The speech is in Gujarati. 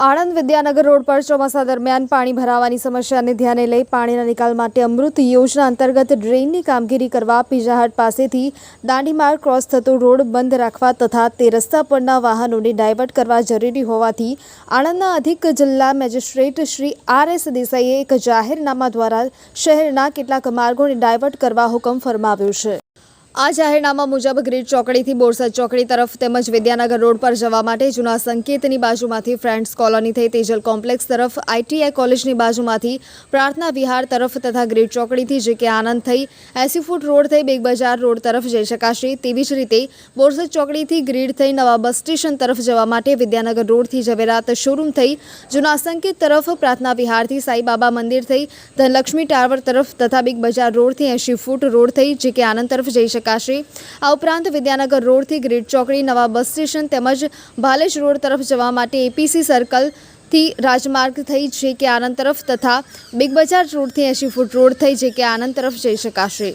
આણંદ વિદ્યાનગર રોડ પર ચોમાસા દરમિયાન પાણી ભરાવાની સમસ્યાને ધ્યાને લઈ પાણીના નિકાલ માટે અમૃત યોજના અંતર્ગત ડ્રેઇનની કામગીરી કરવા પીઝાહટ પાસેથી દાંડીમાર્ગ ક્રોસ થતો રોડ બંધ રાખવા તથા તે રસ્તા પરના વાહનોને ડાયવર્ટ કરવા જરૂરી હોવાથી આણંદના અધિક જિલ્લા મેજિસ્ટ્રેટ શ્રી આર એસ દેસાઈએ એક જાહેરનામા દ્વારા શહેરના કેટલાક માર્ગોને ડાયવર્ટ કરવા હુકમ ફરમાવ્યો છે. આ જાહેરનામા મુજબ ગ્રીડ ચોકડીથી બોરસદ ચોકડી તરફ તેમજ વિદ્યાનગર રોડ પર જવા માટે જૂના સંકેતની બાજુમાંથી ફ્રેન્ડ્સ કોલોની થઈ તેજલ કોમ્પ્લેક્સ તરફ આઈટીઆઈ કોલેજની બાજુમાંથી પ્રાર્થના વિહાર તરફ તથા ગ્રીડ ચોકડીથી જે કે આનંદ થઈ એસી ફૂટ રોડ થઈ બિગ બજાર રોડ તરફ જઈ શકાશે તેવી જ રીતે બોરસદ ચોકડીથી ગ્રીડ થઈ નવા બસ સ્ટેશન તરફ જવા માટે વિદ્યાનગર રોડથી ઝવેરાત શોરૂમ થઈ જૂના સંકેત તરફ પ્રાર્થના વિહારથી સાંઈબાબા મંદિર થઈ ધનલક્ષ્મી ટાવર તરફ તથા બિગ બજાર રોડથી એંશી ફૂટ રોડ થઈ જે કે આનંદ તરફ જઈ શકાશે. આ ઉપરાંત વિદ્યાનગર રોડથી ગ્રીડ ચોકડી, નવા બસ સ્ટેશન તેમજ ભાલેજ રોડ તરફ જવા માટે એપીસી સર્કલથી રાજમાર્ગ થઈ જે કે આનંદ તરફ તથા બિગ બજાર રોડથી એંશી ફૂટ રોડ થઈ જે કે આનંદ તરફ જઈ શકાશે.